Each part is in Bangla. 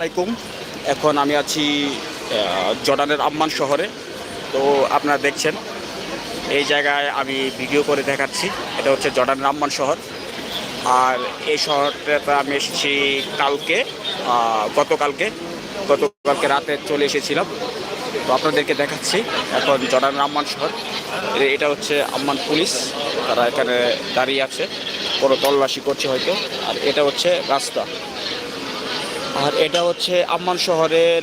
আলাইকুম। এখন আমি আছি জর্ডানের আম্মান শহরে। তো আপনারা দেখছেন, এই জায়গায় আমি ভিডিও করে দেখাচ্ছি। এটা হচ্ছে জর্ডানের আম্মান শহর। আর এই শহরটাতে আমি এসেছি কালকে গতকালকে। গতকালকে রাতে চলে এসেছিলাম। তো আপনাদেরকে দেখাচ্ছি এখন জর্ডানের আম্মান শহর। এটা হচ্ছে আম্মান পুলিশ। তারা এখানে দাঁড়িয়ে আছে। কোনো তল্লাশি করছে হয়তো। আর এটা হচ্ছে রাস্তা। আর এটা হচ্ছে আম্মান শহরের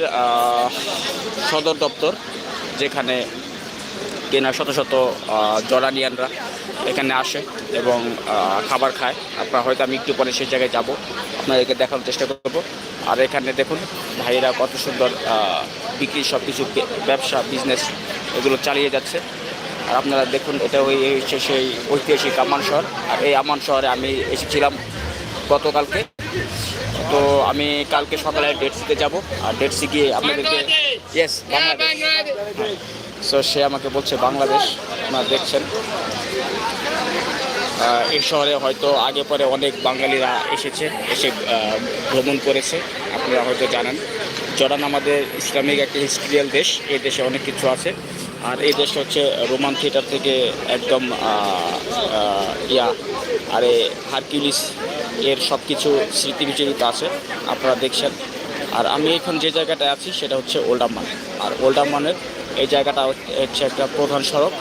সদর দপ্তর যেখানে কেনা শত শত আহ, জর্ডানিয়ানরা এখানে আসে এবং খাবার খায়। আপনারা হয়তো আমি একটু পরে সেই জায়গায় যাব। আপনাদেরকে দেখানোর চেষ্টা করব। আর এখানে দেখুন ভাইয়েরা কত সুন্দর বিক্রি সব কিছু ব্যবসা বিজনেস এগুলো চালিয়ে যাচ্ছে। আর আপনারা দেখুন এটা ওই সেই ঐতিহাসিক আমান শহর। আর এই আমান শহরে আমি এসেছিলাম গতকালকে। তো আমি কালকে সকালে ডেট সিতে যাব। আর ডেট সি গিয়ে আপনাদেরকে ইয়েস বাংলাদেশ। সো সে আমাকে বলছে বাংলাদেশ আপনারা দেখছেন। এই শহরে হয়তো আগে পরে অনেক বাঙালিরা এসেছে এসে ভ্রমণ করেছে। আপনারা হয়তো জানেন জর্ডান আমাদের ইসলামিক একটা হিস্ট্রিয়াল দেশ। এই দেশে অনেক কিছু আছে। আর এই দেশ হচ্ছে রোমান থিয়েটার থেকে একদম ইয়া আর হারকিউলিস এর সব কিছু স্মৃতি বিচরিত আছে, আপনারা দেখছেন। আর আমি এখন যে জায়গাটায় আছি, সেটা হচ্ছে ওল্ড আম্মান আর ওল্ড আম্মানের এই জায়গাটা হচ্ছে একটা প্রধান সড়ক।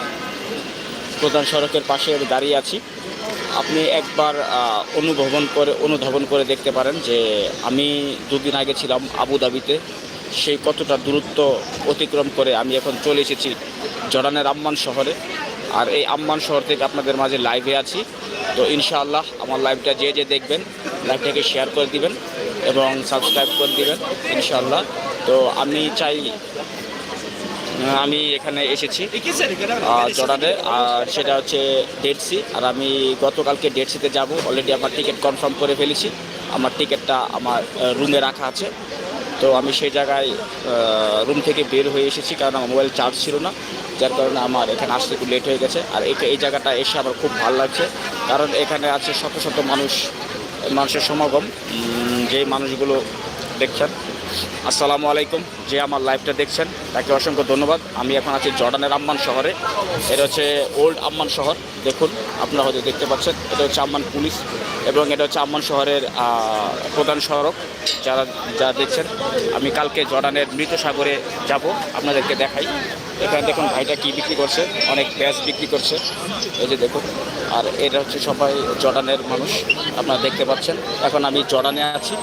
প্রধান সড়কের পাশে আমি দাঁড়িয়ে আছি। আপনি একবার অনুভবন করে, অনুধাবন করে দেখতে পারেন যে আমি দুদিন আগে ছিলাম আবুধাবিতে সেই কতটা দূরত্ব অতিক্রম করে আমি এখন চলে এসেছি জর্ডানের আম্মান শহরে। আর এই আম্মান শহর থেকে আপনাদের মাঝে লাইভে আছি। তো ইনশাআল্লাহ আমার লাইভটা যে যে দেখবেন লাইভটাকে শেয়ার করে দিবেন এবং সাবস্ক্রাইব করে দিবেন, ইনশাআল্লাহ। তো আমি চাই আমি এখানে এসেছি জর্ডানে, আর সেটা হচ্ছে ডেটসি আর আমি গতকালকে ডেড সিতে যাব অলরেডি আমার টিকিট কনফার্ম করে ফেলেছি। আমার টিকিটটা আমার রুমে রাখা আছে। তো আমি সেই জায়গায় রুম থেকে বের হয়ে এসেছি, কারণ আমার মোবাইল চার্জ ছিল না। যার কারণে আমার এখানে আসতে একটু লেট হয়ে গেছে। আর এটা এই জায়গাটা এসে আমার খুব ভালো লাগছে। কারণ এখানে আছে শত শত মানুষ, মানুষের সমাগম। যে মানুষগুলো দেখছেন, আসসালামু আলাইকুম। যে আমার লাইভটা দেখছেন, তাকে অসংখ্য ধন্যবাদ। আমি এখন আছি জর্ডানের আম্মান শহরে। এটা হচ্ছে ওল্ড আম্মান শহর। দেখুন, আপনারা হয়তো দেখতে পাচ্ছেন। এটা হচ্ছে আম্মান পুলিশ। এবং এটা হচ্ছে আম্মান শহরের প্রধান সড়ক যারা যারা দেখছেন। আমি কালকে জর্ডানের মৃত সাগরে যাব, আপনাদেরকে দেখাই। এখানে দেখুন ভাইটা কি বিক্রি করছে। অনেক প্যাঁচ বিক্রি করছে। এই যে দেখুন। আর এটা হচ্ছে সবাই জর্ডানের মানুষ, আপনারা দেখতে পাচ্ছেন। এখন আমি জর্ডানে আছি।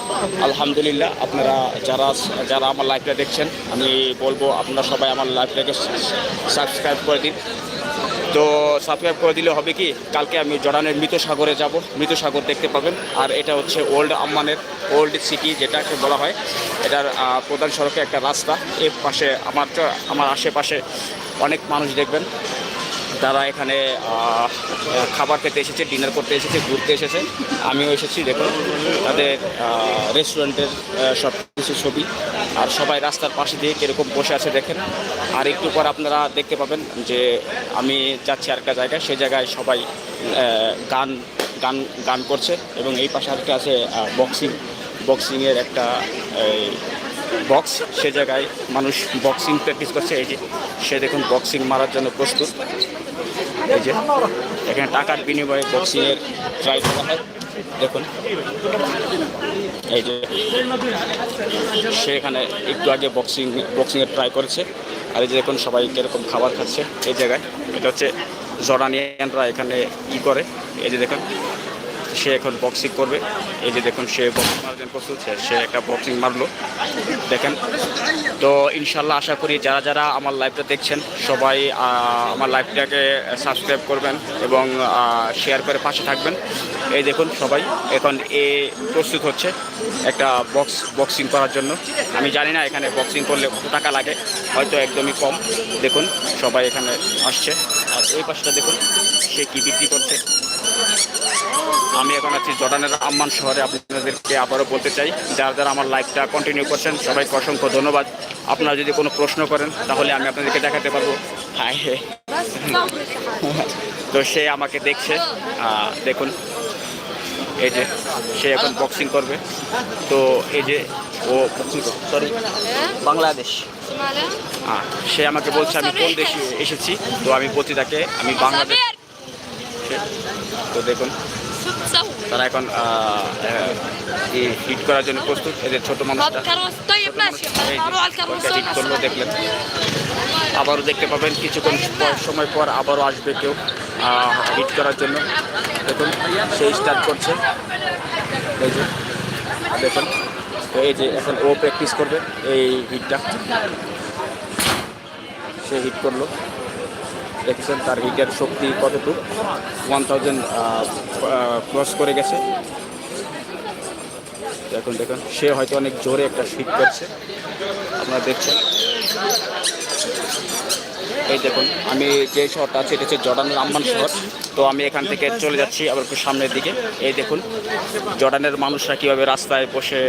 আলহামদুলিল্লাহ, আপনারা যারা যারা আমার লাইভটা দেখছেন, আমি বলব আপনারা সবাই আমার লাইভটাকে সাবস্ক্রাইব করে দিন। তো সাবস্ক্রাইব করে দিলে হবে কি? কালকে আমি জর্ডানের মৃত সাগরে যাব। মৃত সাগর দেখতে পাবেন। আর এটা হচ্ছে ওল্ড আম্মানের ওল্ড সিটি, যেটাকে বলা হয়। এটার প্রধান সড়কে একটা রাস্তা। এর পাশে আমার আমার আশেপাশে অনেক মানুষ দেখবেন। তারা এখানে খাবার খেতে এসেছে, ডিনার করতে এসেছে, ঘুরতে এসেছে। আমিও এসেছি, দেখুন। তাদের রেস্টুরেন্টের সব কিছু ছবি। আর সবাই রাস্তার পাশে দিয়ে কীরকম বসে আছে দেখেন। আর একটু পর আপনারা দেখতে পাবেন যে আমি যাচ্ছি আরেকটা জায়গায় সেই জায়গায় সবাই গান গান গান করছে এবং এই পাশে আরেকটা আছে বক্সিং বক্সিংয়ের একটা বক্স সে জায়গায় মানুষ বক্সিং প্র্যাকটিস করছে। এই যে, সে দেখুন বক্সিং মারার জন্য প্রস্তুত। এই যে, এখানে টাকার বিনিময়ে বক্সিংয়ের ট্রাই করা হয়। দেখুন। এই যে সে এখানে একটু আগে বক্সিং বক্সিংয়ের ট্রাই করেছে। আর এই যে দেখুন সবাই কীরকম খাবার খাচ্ছে এই জায়গায়। এটা হচ্ছে জরানিয়ানরা এখানে ই করে? এই যে দেখুন। সে এখন বক্সিং করবে। এই যে দেখুন, সে বক্সিং মারার জন্য প্রস্তুত, সে- একটা বক্সিং মারলো। দেখেন। তো ইনশাল্লাহ আশা করি যারা যারা আমার লাইভটা দেখছেন, সবাই আমার লাইভটাকে সাবস্ক্রাইব করবেন এবং শেয়ার করে পাশে থাকবেন। এই দেখুন সবাই, এখন এ প্রস্তুত হচ্ছে একটা বক্স বক্সিং করার জন্য। আমি জানি না এখানে বক্সিং করলে কত টাকা লাগে, হয়তো একদমই কম। দেখুন, সবাই এখানে আসছে। আর এই পাশটা দেখুন, সে কী বিক্রি করছে। আমি এখন আছি জর্ডানের আম্মান শহরে। আপনাদেরকে আবারও বলতে চাই যারা যারা আমার লাইভটা কন্টিনিউ করছেন সবাইকে অসংখ্য ধন্যবাদ। আপনারা যদি কোনো প্রশ্ন করেন তাহলে আমি আপনাদেরকে দেখাতে পারব। Hi hey. তো সে আমাকে দেখছে। দেখুন। এই যে সে এখন বক্সিং করবে। তো এই যে ও সরি বাংলাদেশ। হ্যাঁ সে আমাকে বলছে আমি কোন দেশে এসেছি? তো আমি বলছি তাকে আমি বাংলাদেশ হচ্ছে। তো দেখুন তারা এখন হিট করার জন্য প্রস্তুত। এদের ছোট মানুষটা হিট করল দেখলেন। আবারও দেখতে পাবেন কিছুক্ষণ সময় পর আবারও আসবে কেউ হিট করার জন্য। দেখুন সেই স্টার্ট করছে। এই যে দেখুন এই যে এখন ও প্র্যাকটিস করবে এই হিটটা সে হিট করল। দেখেছেন তার হিটের শক্তি কতটুকু? ওয়ান থাউজেন্ড ক্রস করে গেছে। দেখুন দেখুন, সে হয়তো অনেক জোরে একটা হিট করছে। আপনারা দেখছেন। এই দেখুন, আমি যে শহরটা আছে এটা হচ্ছে জর্ডানের আম্মান শহর তো আমি এখান থেকে চলে যাচ্ছি আবার একটু সামনের দিকে। এই দেখুন, জর্ডানের মানুষরা কীভাবে রাস্তায় বসে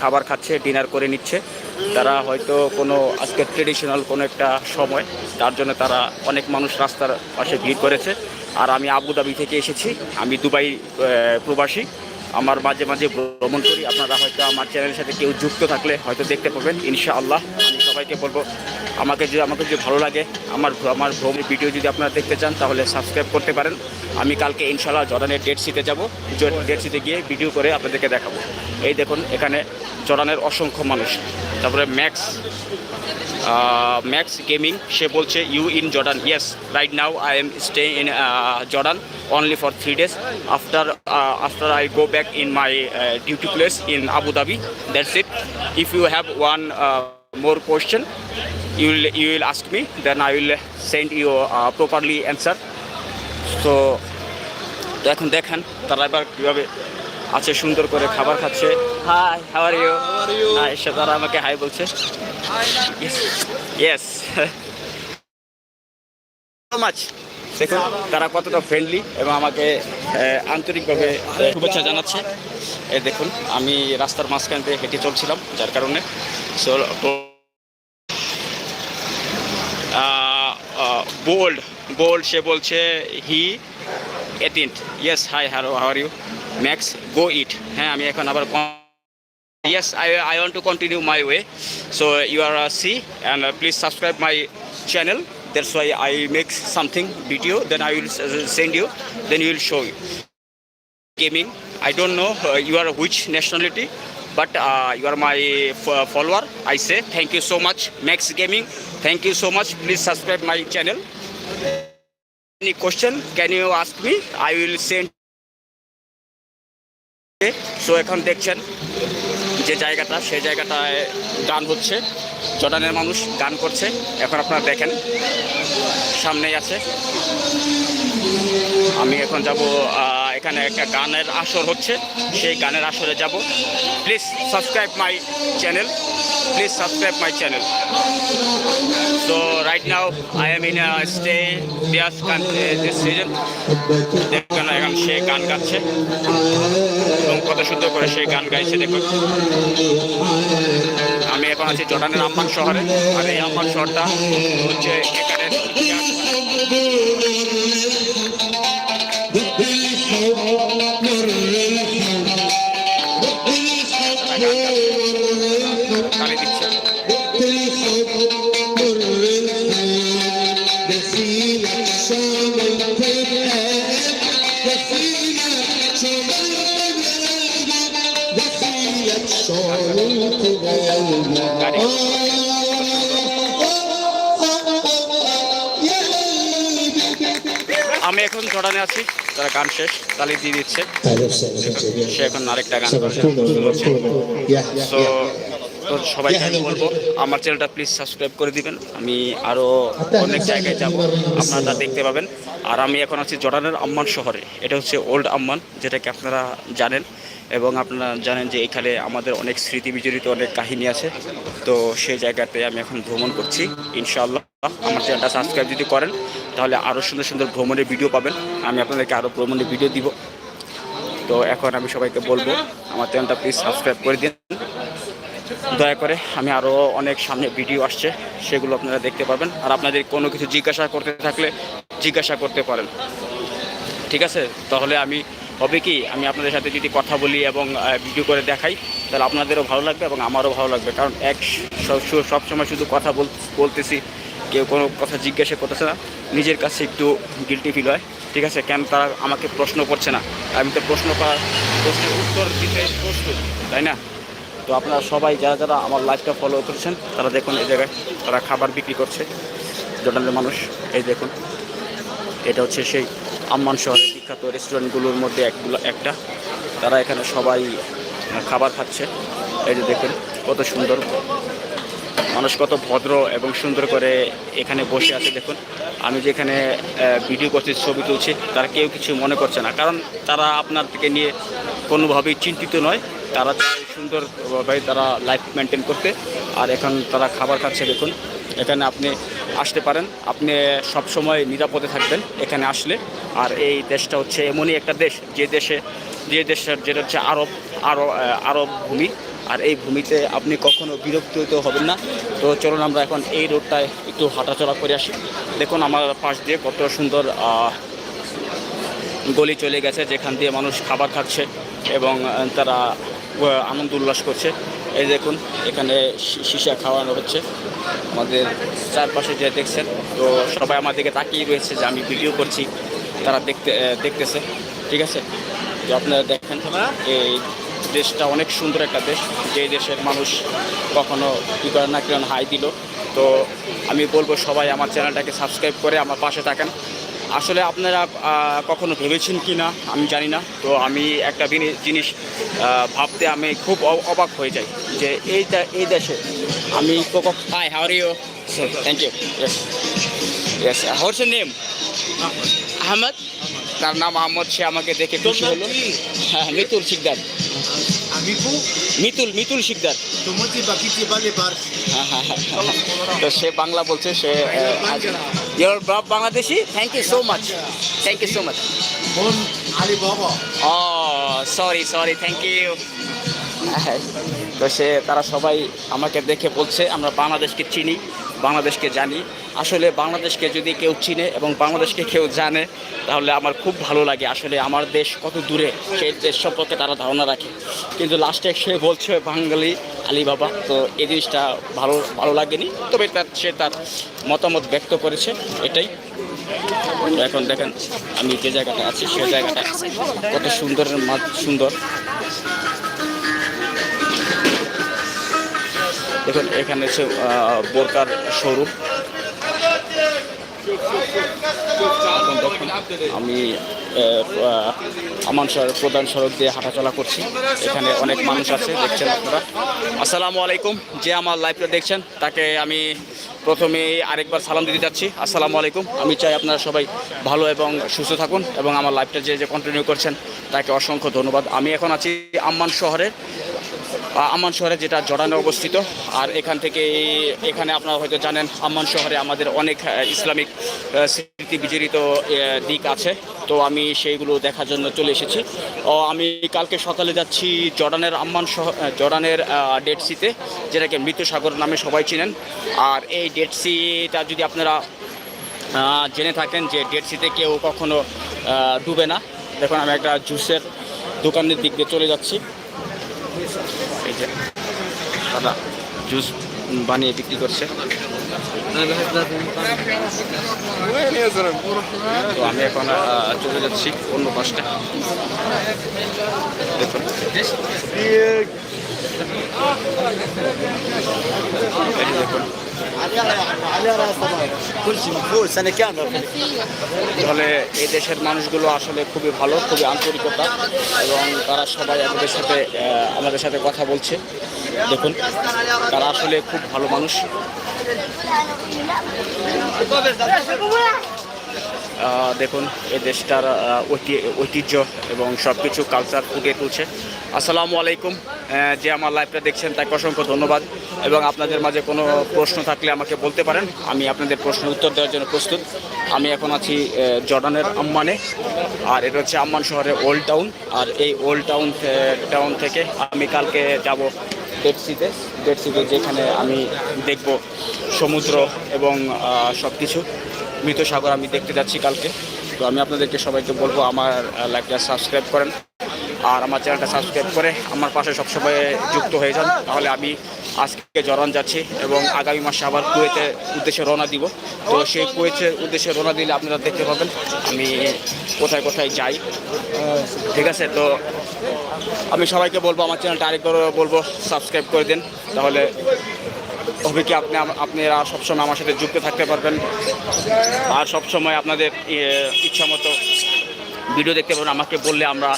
খাবার খাচ্ছে ডিনার করে নিচ্ছে। তারা হয়তো কোনো আজকে ট্রেডিশনাল কোনো একটা সময়, তার জন্য তারা অনেক মানুষ রাস্তার পাশে ভিড় করেছে। আর আমি আবুধাবি থেকে এসেছি। আমি দুবাই প্রবাসী। আমার মাঝে মাঝে ভ্রমণ করি। আপনারা হয়তো আমার চ্যানেলের সাথে কেউ যুক্ত থাকলে হয়তো দেখতে পাবেন, ইনশাআল্লাহ। আমি সবাইকে বলব, আমাকে যদি আমাকে যদি ভালো লাগে, আমার আমার ভ্রমণের ভিডিও যদি আপনারা দেখতে চান, তাহলে সাবস্ক্রাইব করতে পারেন। আমি কালকে ইনশাআল্লাহ জর্ডানের ডেট সিতে যাব। ডেট সিতে গিয়ে ভিডিও করে আপনাদেরকে দেখাবো। এই দেখুন, এখানে জর্ডানের অসংখ্য মানুষ। তারপরে ম্যাক্স ম্যাক্স গেমিং সে বলছে you in Jordan yes right now I am stay in Jordan only for three days after after I go back in my duty place in Abu Dhabi that's it if you have one more question you will you will ask me then i will send you uh, properly answer. তো এখন দেখেন তারা এবার কীভাবে আছে সুন্দর করে খাবার খাচ্ছে। হাই হাওয়ার ইউ হাই সে তারা আমাকে হাই বলছে। ইয়েস মাচ দেখুন, তারা কতটা ফ্রেন্ডলি এবং আমাকে আন্তরিকভাবে শুভেচ্ছা জানাচ্ছে। এ, দেখুন, আমি রাস্তার মাঝখান দিয়ে হেঁটে চলছিলাম, যার কারণে। সো বোল্ড বোল্ড সে বলছে he এটিন্ট yes hi hello how are you Max go it হ্যাঁ আমি এখন আবার yes I I want to continue my way so you are see and please subscribe my channel that's why I make something video then I will send you then you will show you gaming. I don't know uh, you are which nationality, but uh, you are my follower. I say thank you so much, Max Gaming. Thank you so much. Please subscribe my channel. Any question? Can you ask me? I will send. So এখন দেখছেন যে জায়গাটা সেই জায়গাটায় গান হচ্ছে জর্ডানের মানুষ গান করছে। এখন আপনারা দেখেন, সামনেই আছে। আমি এখন যাব এখানে একটা গানের আসর হচ্ছে। সেই গানের আসরে যাব। Please subscribe my channel please subscribe my channel তো right now I am in stay Diaz this season দেখুন এখন সে গান গাচ্ছে। এবং কত সুন্দর করে সে গান গাইছে, দেখুন। আমি এখন আছি জর্ডানের আম্মান শহরে। আর এই আম্মান শহরটা হচ্ছে এখানে আমি এখন জর্ডানে আছি তারা গান শেষ তালি দিয়ে দিচ্ছে। সে এখন আরেকটা গান সো তো সবাইকে আমি বলব আমার চ্যানেলটা প্লিজ সাবস্ক্রাইব করে দিবেন। আমি আরও অনেক জায়গায় যাব আপনারা তা দেখতে পাবেন। আর আমি এখন আছি জর্ডানের আম্মান শহরে। এটা হচ্ছে ওল্ড আম্মান যেটাকে আপনারা জানেন। এবং আপনারা জানেন যে এখানে আমাদের অনেক স্মৃতি বিজড়িত অনেক কাহিনী আছে। তো সেই জায়গাতে আমি এখন ভ্রমণ করছি। ইনশাআল্লাহ আমার চ্যানেলটা সাবস্ক্রাইব যদি করেন, তাহলে আরও সুন্দর সুন্দর ভ্রমণের ভিডিও পাবেন। আমি আপনাদেরকে আরও ভ্রমণের ভিডিও দিব। তো এখন আমি সবাইকে বলব, আমার চ্যানেলটা প্লিজ সাবস্ক্রাইব করে দিন। দয়া করে আমি আরও অনেক সামনে ভিডিও আসছে, সেগুলো আপনারা দেখতে পাবেন আর আপনাদের কোনো কিছু জিজ্ঞাসা করতে থাকলে জিজ্ঞাসা করতে পারেন। ঠিক আছে? তাহলে আমি হবে কি? আমি আপনাদের সাথে যদি কথা বলি এবং ভিডিও করে দেখাই, তাহলে আপনাদেরও ভালো লাগবে এবং আমারও ভালো লাগবে। কারণ এক সব- সব সময় শুধু কথা বল, বলতেছি, কেউ কোনো কথা জিজ্ঞাসা করতেছে না। নিজের কাছে একটু গিলটি ফিল হয়। ঠিক আছে? কেন তারা আমাকে প্রশ্ন করছে না? আমি তো প্রশ্ন করার, প্রশ্নের উত্তর দিতে প্রস্তুত, তাই না? তো আপনারা সবাই যারা যারা আমার লাইফটা ফলো করছেন, তারা দেখুন এই জায়গায় তারা খাবার বিক্রি করছে। জোটালের মানুষ, এই দেখুন। এটা হচ্ছে সেই আম্মান শহরের বিখ্যাত রেস্টুরেন্টগুলোর মধ্যে একগুলো, একটা। তারা এখানে সবাই খাবার খাচ্ছে। এই যে দেখুন, কত সুন্দর। মানুষ কত ভদ্র এবং সুন্দর করে এখানে বসে আছে, দেখুন। আমি যেখানে ভিডিও করছি, ছবি তুলছি, তারা কেউ কিছু মনে করছে না। কারণ তারা আপনার থেকে নিয়ে কোনোভাবেই চিন্তিত নয়। তারা সুন্দরভাবে তারা লাইফ মেনটেন করতে আর এখন তারা খাবার খাচ্ছে, দেখুন। এখানে আপনি আসতে পারেন। আপনি সব সময় নিরাপদে থাকবেন এখানে আসলে। আর এই দেশটা হচ্ছে এমনই একটা দেশ, যে দেশে, যে দেশের যেটা হচ্ছে আরব আরব আরব ভূমি। আর এই ভূমিতে আপনি কখনো বিরক্ত হতে হবেন না। তো চলুন আমরা এখন এই রোডটায় একটু হাঁটাচলা করে আসি। দেখুন আমার পাশ দিয়ে কত সুন্দর গলি চলে গেছে, যেখান দিয়ে মানুষ খাবার খাচ্ছে এবং তারা আনন্দ উল্লাস করছে। এই দেখুন, এখানে সীসা খাওয়ানো হচ্ছে। আমাদের চারপাশে যে দেখছেন, তো সবাই আমার দিকে তাকিয়ে রয়েছে যে আমি ভিডিও করছি, তারা দেখতে দেখতেছে। ঠিক আছে? তো আপনারা দেখেন, এই দেশটা অনেক সুন্দর একটা দেশ। যে দেশের মানুষ কখনো কী করে না কিরণ হাই দিল। তো আমি বলব সবাই আমার চ্যানেলটাকে সাবস্ক্রাইব করে আমার পাশে থাকেন। আসলে আপনারা কখনো ভেবেছেন কি না? আমি জানি না। তো আমি একটা জিনিস ভাবতে আমি খুব অবাক হয়ে যাই। যে এই এই দেশে। আমি Coco hi how are you thank you yes yes what's name Ahmad তার নাম আহমদ সে আমাকে দেখে খুশি হলো। হ্যাঁ মিতুল শিকদার। মিতুল মিতুল শিকদার। হ্যাঁ হ্যাঁ হ্যাঁ তো সে বাংলা বলছে সে your Bangladeshi thank you so much thank you so much বোন আলী বাবা ও সরি সরি থ্যাংক ইউ তো সে, তারা সবাই আমাকে দেখে বলছে, আমরা বাংলাদেশকে চিনি, বাংলাদেশকে জানি। আসলে বাংলাদেশকে যদি কেউ চিনে এবং বাংলাদেশকে কেউ জানে, তাহলে আমার খুব ভালো লাগে। আসলে আমার দেশ কত দূরে, সেই দেশ সম্পর্কে তারা ধারণা রাখে। কিন্তু লাস্টে সে বলছে বাঙালি আলী বাবা তো এই জিনিসটা ভালো ভালো লাগেনি। তবে তার, সে তার মতামত ব্যক্ত করেছে, এটাই। এখন দেখেন আমি যে জায়গাটা আছি, সে জায়গাটা কত সুন্দর সুন্দর। দেখুন এখানে হচ্ছে বোরকার শোরুম আমি আমান শহরের প্রধান সড়ক দিয়ে হাঁটাচলা করছি। এখানে অনেক মানুষ আছে দেখছেন আপনারা। আসসালামু আলাইকুম যে আমার লাইভটা দেখছেন তাকে আমি প্রথমে আরেকবার সালাম দিতে যাচ্ছি। আসসালামু আলাইকুম আমি চাই আপনারা সবাই ভালো এবং সুস্থ থাকুন এবং আমার লাইভটা যে যে কন্টিনিউ করছেন তাকে অসংখ্য ধন্যবাদ। আমি এখন আছি আম্মান শহরে আহ, আম্মান শহরে যেটা জর্ডানে অবস্থিত। আর এখান থেকে এখানে আপনারা হয়তো জানেন আম্মান শহরে আমাদের অনেক ইসলামিক স্মৃতি বিজড়িত দিক আছে। তো আমি সেইগুলো দেখার জন্য চলে এসেছি। ও, আমি কালকে সকালে যাচ্ছি জর্ডানের আম্মান শহর জর্ডানের ডেড সিতে যেটাকে মৃত্যু সাগর নামে সবাই চিনেন। আর এই ডেড সিটা যদি আপনারা জেনে থাকেন যে ডেড সিতে কেউ কখনো ডুবে না। দেখুন, আমি একটা জুসের দোকানের দিক দিয়ে চলে যাচ্ছি। এই যে দাদা জুস বানিয়ে বিক্রি করছে। তো আমি এখন চলে যাচ্ছি অন্য পাশটা। দেখুন। তাহলে এই দেশের মানুষগুলো আসলে খুবই ভালো, খুবই আন্তরিকতা এবং তারা সবাই আমাদের সাথে আমাদের সাথে কথা বলছে। দেখুন, তারা আসলে খুব ভালো মানুষ। দেখুন এই দেশটার ঐতি- ঐতিহ্য এবং সব কিছু কালচার ফুটিয়ে তুলছে। আসসালামু আলাইকুম। যে আমার লাইভটা দেখছেন, তাকে অসংখ্য ধন্যবাদ। এবং আপনাদের মাঝে কোনো প্রশ্ন থাকলে আমাকে বলতে পারেন। আমি আপনাদের প্রশ্নের উত্তর দেওয়ার জন্য প্রস্তুত। আমি এখন আছি জর্ডানের আম্মানে। আর এটা হচ্ছে আম্মান শহরের ওল্ড টাউন আর এই ওল্ড টাউন টাউন থেকে আমি কালকে যাব ডেড সিতে ডেড সিতে যেখানে আমি দেখব সমুদ্র এবং সব কিছু মৃত সাগর আমি দেখতে যাচ্ছি কালকে। তো আমি আপনাদেরকে সবাইকে বলব আমার লাইভটা সাবস্ক্রাইব করেন আর আমার চ্যানেলটা সাবস্ক্রাইব করে আমার পাশে সবসময় যুক্ত হয়ে যান। তাহলে আমি আজকে জরান যাচ্ছি এবং আগামী মাসে আবার কুয়েতে উদ্দেশ্যে রওনা দিব। তো সেই কুয়েতের উদ্দেশ্যে রওনা দিলে আপনারা দেখতে পাবেন আমি কোথায় কোথায় যাই। ঠিক আছে, তো আমি সবাইকে বলব, আমার চ্যানেলটা আরেকবার বলব, সাবস্ক্রাইব করে দিন। তাহলে হবে কি আপনি আপনারা সবসময় আমার সাথে যুক্ত থাকতে পারবেন। আর সবসময় আপনাদের ইচ্ছা মতো ভিডিও দেখতে পারবেন। আমাকে বললে আমরা,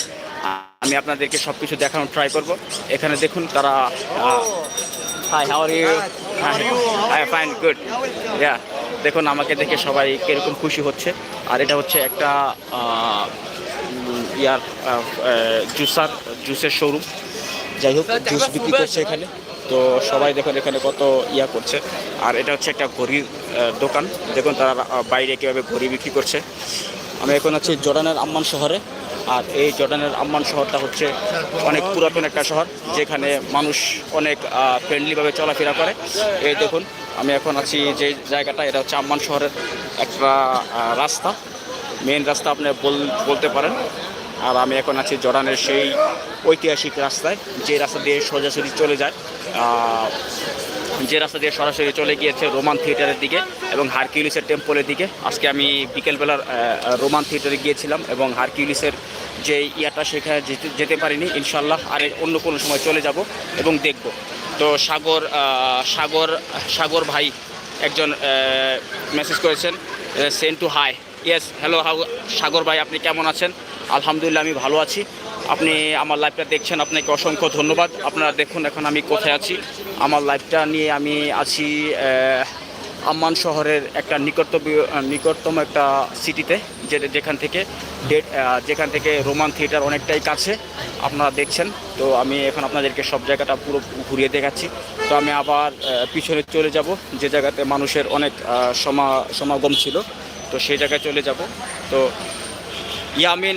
আমি আপনাদেরকে সব কিছু দেখানোর ট্রাই করব। এখানে দেখুন তারা hi how are you hi fine good yeah দেখুন, আমাকে দেখে সবাই কীরকম খুশি হচ্ছে। আর এটা হচ্ছে একটা ইয়ার জুসার, জুসের শোরুম যাই হোক, জুস বিক্রি করছে এখানে। তো সবাই দেখুন এখানে কত ইয়া করছে। আর এটা হচ্ছে একটা ঘড়ির দোকান। দেখুন তারা বাইরে কীভাবে ঘড়ি বিক্রি করছে। আমি এখন আছি জর্ডানের আম্মান শহরে। আর এই জর্ডানের আম্মান শহরটা হচ্ছে অনেক পুরাতন একটা শহর, যেখানে মানুষ অনেক ফ্রেন্ডলিভাবে চলাফেরা করে। এই দেখুন, আমি এখন আছি যে জায়গাটা, এটা হচ্ছে আম্মান শহরের একটা রাস্তা। মেন রাস্তা আপনি বল- বলতে পারেন। আর আমি এখন আছি জর্ডানের সেই ঐতিহাসিক রাস্তায়, যে রাস্তা দিয়ে সোজাসুজি চলে যায়। যে রাস্তা দিয়ে সরাসরি চলে গিয়েছে রোমান থিয়েটারের দিকে এবং হারকিউলিসের টেম্পলের দিকে। আজকে আমি বিকেলবেলার রোমান থিয়েটারে গিয়েছিলাম এবং হারকিউলিসের যে ইয়াটা, সেখানে যেতে যেতে পারিনি। ইনশাল্লাহ আর অন্য কোনো সময় চলে যাব এবং দেখব। তো সাগর সাগর সাগর ভাই একজন মেসেজ করেছেন sent to hi. Yes hello how Sagar ভাই, আপনি কেমন আছেন? আলহামদুলিল্লাহ, আমি ভালো আছি। আপনি আমার লাইভটা দেখছেন, আপনাকে অসংখ্য ধন্যবাদ। আপনারা দেখুন এখন আমি কোথায় আছি। আমার লাইভটা নিয়ে আমি আছি আম্মান শহরের একটা নিকটতম নিকটতম একটা সিটিতে যে যেখান থেকে ডেট যেখান থেকে রোমান থিয়েটার অনেকটাই কাছে। আপনারা দেখছেন, তো আমি এখন আপনাদেরকে সব জায়গাটা পুরো ঘুরিয়ে দেখাচ্ছি। তো আমি আবার পিছনে চলে যাব, যে জায়গাতে মানুষের অনেক সমা, সমাগম ছিল। তো সেই জায়গায় চলে যাব। তো ইয়ামিন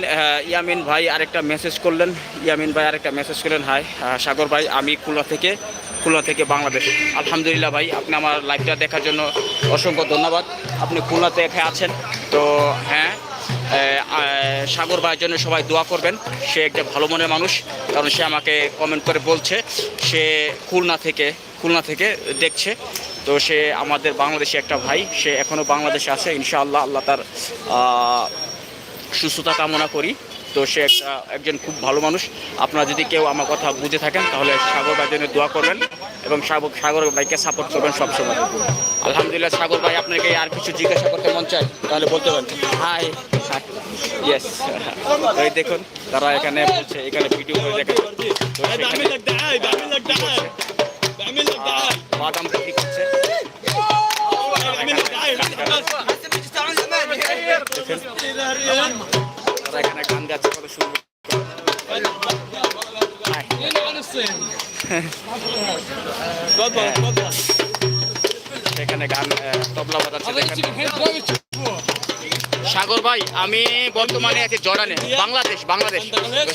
ইয়ামিন ভাই আরেকটা মেসেজ করলেন। ইয়ামিন ভাই আরেকটা মেসেজ করলেন হাই সাগর ভাই, আমি খুলনা থেকে খুলনা থেকে বাংলাদেশ। আলহামদুলিল্লাহ ভাই, আপনি আমার লাইভটা দেখার জন্য অসংখ্য ধন্যবাদ। আপনি খুলনা থেকে আছেন, তো হ্যাঁ সাগর ভাইয়ের জন্য সবাই দোয়া করবেন। সে একটা ভালো মনের মানুষ, কারণ সে আমাকে কমেন্ট করে বলছে, সে খুলনা থেকে খুলনা থেকে দেখছে। তো সে আমাদের বাংলাদেশে একটা ভাই, সে এখনও বাংলাদেশে আছে, ইনশাআল্লাহ, আল্লাহ তার সুস্থতা কামনা করি। তো সে একটা একজন খুব ভালো মানুষ। আপনারা যদি কেউ আমার কথা বুঝে থাকেন তাহলে সাগর ভাইয়ের জন্য দোয়া করবেন এবং সাগর সাগর ভাইকে সাপোর্ট করবেন সবসময় আলহামদুলিল্লাহ সাগর ভাই আপনাকে আর কিছু জিজ্ঞাসা করতে মন চায় তাহলে বলতে পারেন। হাই ইয়েস ভাই দেখুন তারা এখানে বলছে এখানে ভিডিও করে দেখেন। বাদাম করছে। এখানে গান গাচ্ছে কত সুন্দর এখানে গান তবলা বাজাচ্ছে সাগর ভাই, আমি বর্তমানে আছি জর্ডানে, বাংলাদেশ বাংলাদেশ।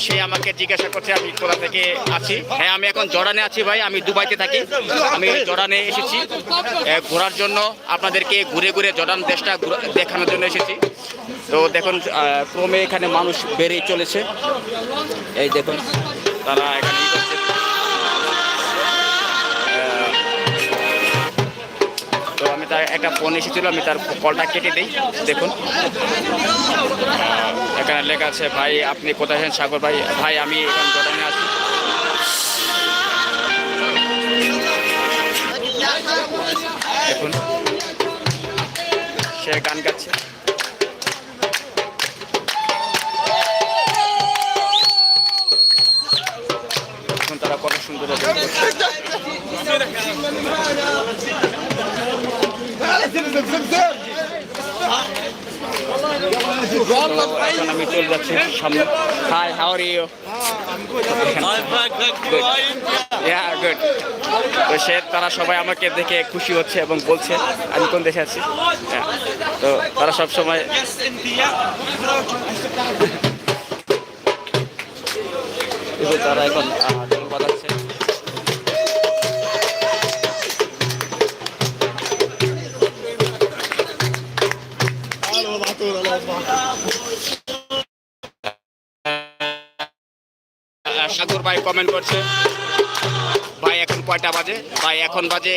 সে আমাকে জিজ্ঞাসা করছে, আমি কোথা থেকে আছি? হ্যাঁ আমি এখন জর্ডানে আছি ভাই, আমি দুবাইতে থাকি। আমি জর্ডানে এসেছি ঘোরার জন্য আপনাদেরকে ঘুরে ঘুরে জর্ডান দেশটা দেখানোর জন্য এসেছি। তো দেখুন ক্রমে এখানে মানুষ বেড়েই চলেছে। এই দেখুন, তারা এখানে তার একটা ফোন এসেছিল, আমি তার কলটা কেটে দিই, দেখুন। এখানে লেখা আছে, ভাই, আপনি কোথায় আছেন? সাগর ভাই। ভাই, আমি এখন জর্ডানে আছি। দেখুন, সে গান গাচ্ছে। তারা কত সুন্দর। আমি চলে তারা সবাই আমাকে দেখে খুশি হচ্ছে এবং বলছে, আমি কোন দেশে আছি? Yeah. তো তারা সব সময় তারা এখন বাজাচ্ছে। সাধুর ভাই কমেন্ট করছে, ভাই এখন কয়টা বাজে? ভাই এখন বাজে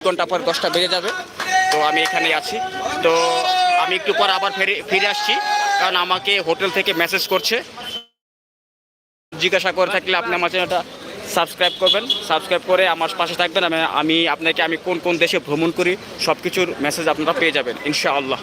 ঘণ্টা পর দশটা বেজে যাবে। তো আমি এখানে আছি। তো আমি একটু পর আবার ফিরে ফিরে আসছি, কারণ আমাকে হোটেল থেকে মেসেজ করছে। জিজ্ঞাসা করে থাকলে আপনি আমার চ্যানেলটা সাবস্ক্রাইব করবেন। সাবস্ক্রাইব করে আমার পাশে থাকবেন। আমি আপনাকে আমি কোন কোন দেশে ভ্রমণ করি সব কিছুর মেসেজ আপনারা পেয়ে যাবেন, ইনশাআল্লাহ।